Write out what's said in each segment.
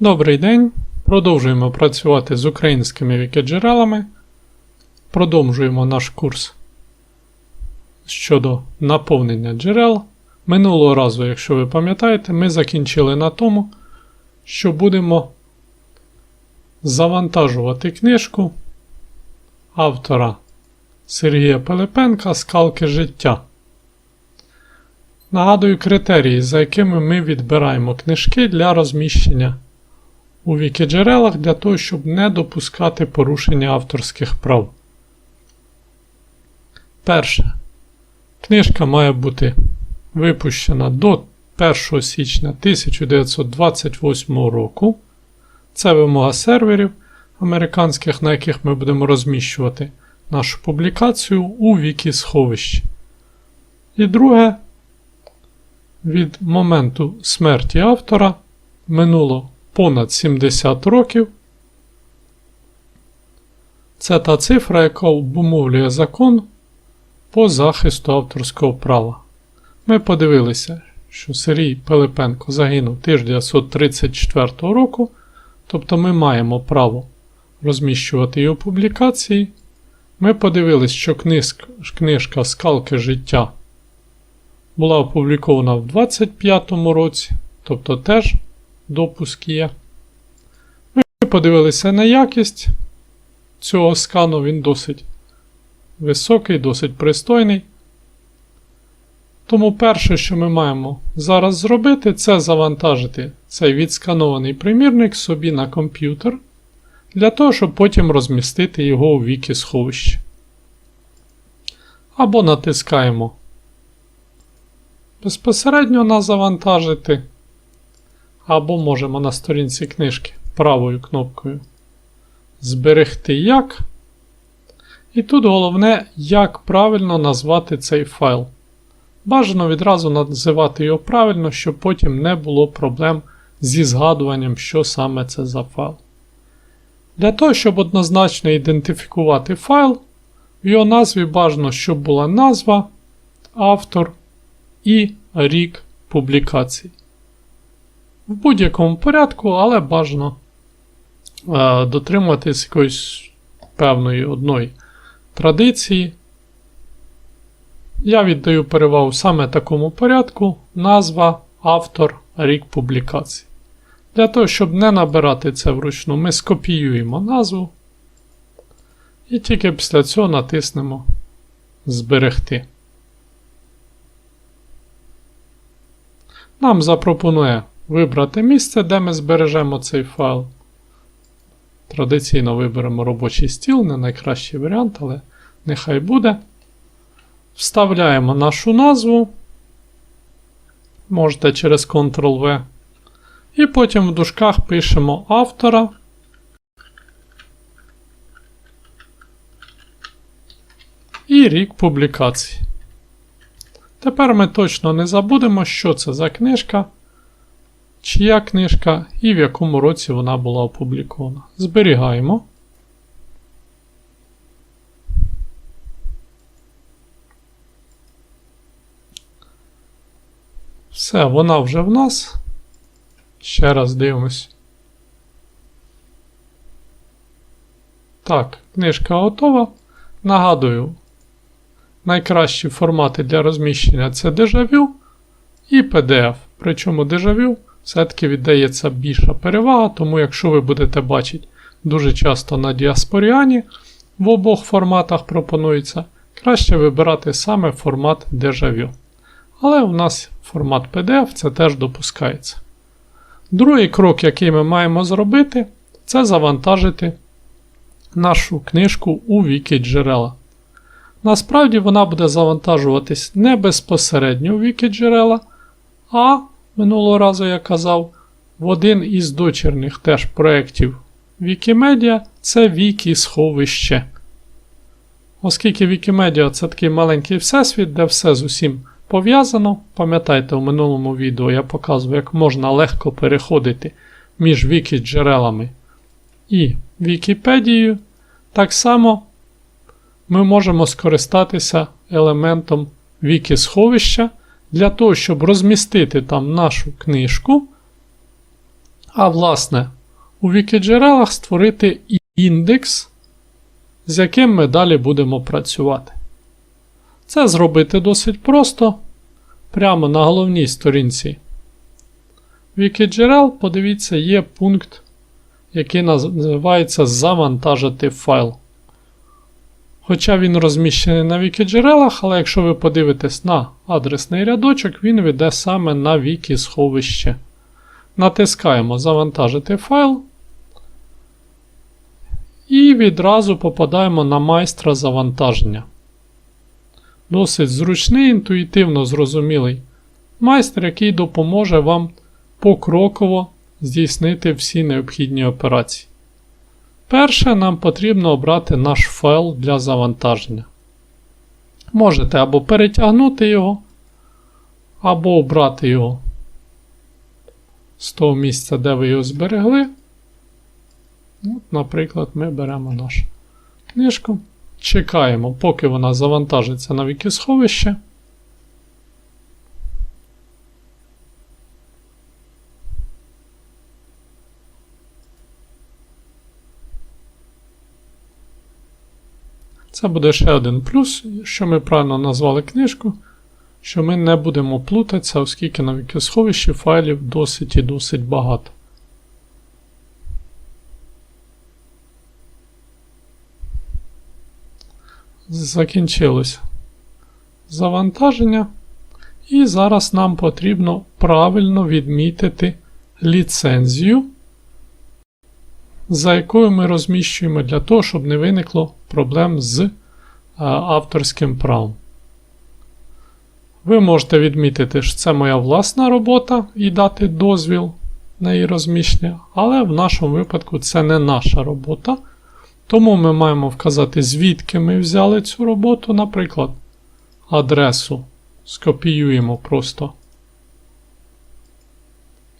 Добрий день. Продовжуємо працювати з українськими вікіджерелами. Продовжуємо наш курс щодо наповнення джерел. Минулого разу, якщо ви пам'ятаєте, ми закінчили на тому, що будемо завантажувати книжку автора Сергія Пилипенка Скалки життя. Нагадую критерії, за якими ми відбираємо книжки для розміщення у вікіджерелах для того, щоб не допускати порушення авторських прав. Перше. Книжка має бути випущена до 1 січня 1928 року. Це вимога серверів американських, на яких ми будемо розміщувати нашу публікацію у вікі-сховищі. І друге, від моменту смерті автора минуло понад 70 років. Це та цифра, яка обумовлює закон по захисту авторського права. Ми подивилися, що Сергій Пилипенко загинув 1934 року, тобто ми маємо право розміщувати його публікації. Ми подивилися, що книжка, Скалки життя була опублікована в 25-му році, тобто теж допуск є. Ми подивилися на якість цього скану, він досить високий, досить пристойний. Тому перше, що ми маємо зараз зробити, це завантажити цей відсканований примірник собі на комп'ютер, для того, щоб потім розмістити його у вікі сховищі. Або натискаємо безпосередньо на завантажити, або можемо на сторінці книжки правою кнопкою Зберегти як. І тут головне, як правильно назвати цей файл. Бажано відразу називати його правильно, щоб потім не було проблем зі згадуванням, що саме це за файл. Для того, щоб однозначно ідентифікувати файл, в його назві бажано, щоб була назва, автор і рік публікацій. В будь-якому порядку, але бажано е, дотримуватись якоїсь певної одної традиції. Я віддаю перевагу саме такому порядку: назва, автор, рік публікації. Для того, щоб не набирати це вручну, ми скопіюємо назву. І тільки після цього натиснемо Зберегти. Нам запропонує вибрати місце, де ми збережемо цей файл. Традиційно виберемо робочий стіл, не найкращий варіант, але нехай буде. Вставляємо нашу назву. Можете через Ctrl-V. І потім в дужках пишемо автора. І рік публікації. Тепер ми точно не забудемо, що це за книжка, чия книжка і в якому році вона була опублікована. Зберігаємо. Все, вона вже в нас. Ще раз дивимось. Так, книжка готова. Нагадую, найкращі формати для розміщення це дежавю і PDF. Причому дежавю все-таки віддається більша перевага, тому якщо ви будете бачити дуже часто на діаспоріані в обох форматах пропонується, краще вибирати саме формат дежавю. Але у нас формат PDF це теж допускається. Другий крок, який ми маємо зробити, це завантажити нашу книжку у вікі джерела. Насправді вона буде завантажуватись не безпосередньо у вікі джерела, а минулого разу я казав, в один із дочірних теж проєктів Wikimedia це Вікі сховище. Оскільки Wikimedia це такий маленький всесвіт, де все з усім пов'язано. Пам'ятайте, у минулому відео я показував, як можна легко переходити між вікі джерелами і Вікіпедією. Так само ми можемо скористатися елементом вікі-сховища для того, щоб розмістити там нашу книжку А власне, у вікіджерелах створити індекс, з яким ми далі будемо працювати. Це зробити досить просто. Прямо на головній сторінці Wikidgerel, подивіться, є пункт, який називається Завантажити файл. Хоча він розміщений на Wikidgerel, але якщо ви подивитесь на адресний рядочок, він веде саме на Wiki сховище. Натискаємо Завантажити файл. І відразу попадаємо на майстра завантаження. Досить зручний, інтуїтивно зрозумілий майстер, який допоможе вам покроково здійснити всі необхідні операції. Перше, нам потрібно обрати наш файл для завантаження. Можете або перетягнути його, або обрати його з того місця, де ви його зберегли. От, Наприклад, ми беремо нашу книжку. Чекаємо, поки вона завантажиться на вікісховище. Це буде ще один плюс, що ми правильно назвали книжку, що ми не будемо плутатися, оскільки на вікісховищі файлів досить і досить багато. Закінчилось завантаження. І зараз нам потрібно правильно відмітити ліцензію, за якою ми розміщуємо для того, щоб не виникло проблем з авторським правом. Ви можете відмітити, що це моя власна робота і дати дозвіл на її розміщення, але в нашому випадку це не наша робота. Тому ми маємо вказати, звідки ми взяли цю роботу, наприклад, адресу скопіюємо просто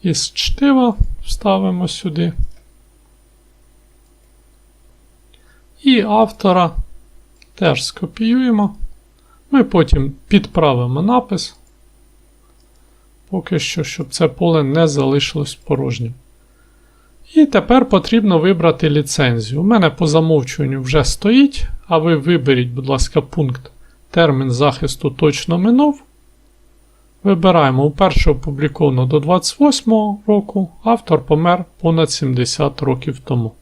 із чтива, вставимо сюди. І автора теж скопіюємо. Ми потім підправимо напис. Поки що, щоб це поле не залишилось порожнім. І тепер потрібно вибрати ліцензію. У мене по замовчуванню вже стоїть, а ви виберіть, будь ласка, пункт термін захисту точно минув. Вибираємо уперше опубліковано до 28 року, автор помер понад 70 років тому.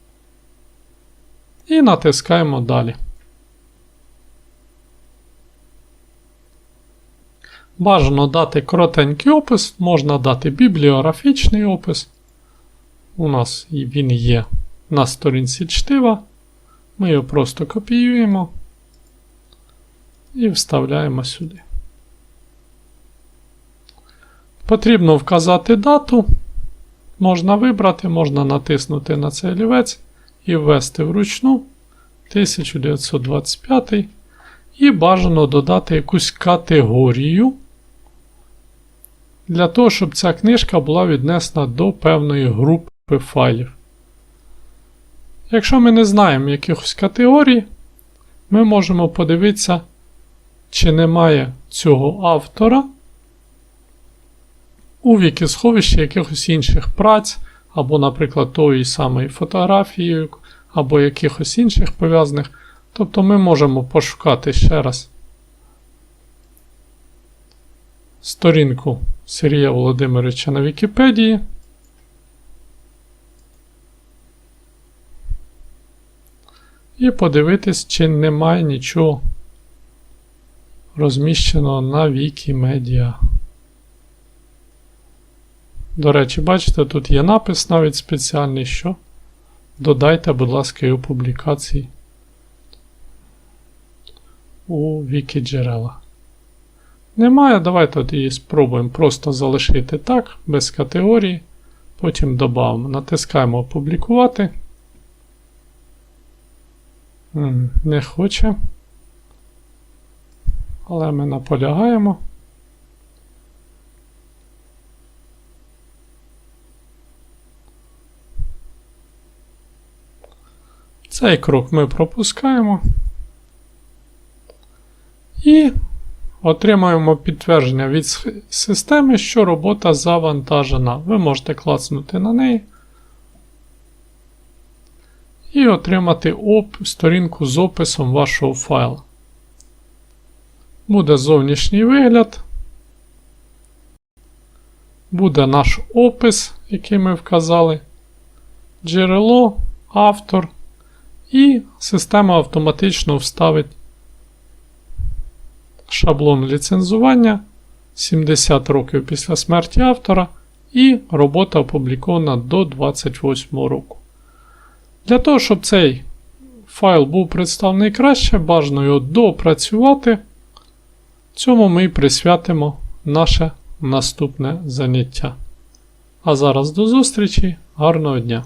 І натискаємо далі. Бажано дати коротенький опис, можна дати бібліографічний опис. У нас він є на сторінці чтива. Ми його просто копіюємо і вставляємо сюди. Потрібно вказати дату. Можна вибрати, можна натиснути на цей олівець і ввести вручну 1925 і бажано додати якусь категорію для того, щоб ця книжка була віднесена до певної групи файлів. Якщо ми не знаємо якихось категорій, ми можемо подивитися, чи немає цього автора у вікісховищі якихось інших праць, або, наприклад, тої самої фотографії, або якихось інших пов'язаних. Тобто ми можемо пошукати ще раз сторінку Сергія Володимировича на Вікіпедії. І подивитись, чи немає нічого розміщеного на Вікімедіа. До речі, бачите, тут є напис навіть спеціальний, що додайте, будь ласка, його публікації у Вікіджерела. Немає, давайте її спробуємо просто залишити так, без категорії. Потім додамо, натискаємо Опублікувати. Не хоче. Але ми наполягаємо. Цей крок ми пропускаємо. І отримаємо підтвердження від системи, що робота завантажена. Ви можете клацнути на неї, і отримати оп- сторінку з описом вашого файла. Буде зовнішній вигляд. Буде наш опис, який ми вказали, джерело, автор, і система автоматично вставить шаблон ліцензування 70 років після смерті автора, і робота опублікована до 28 року. Для того, щоб цей файл був представлений краще, бажано його доопрацювати. Цьому ми присвятимо наше наступне заняття. А зараз до зустрічі, гарного дня!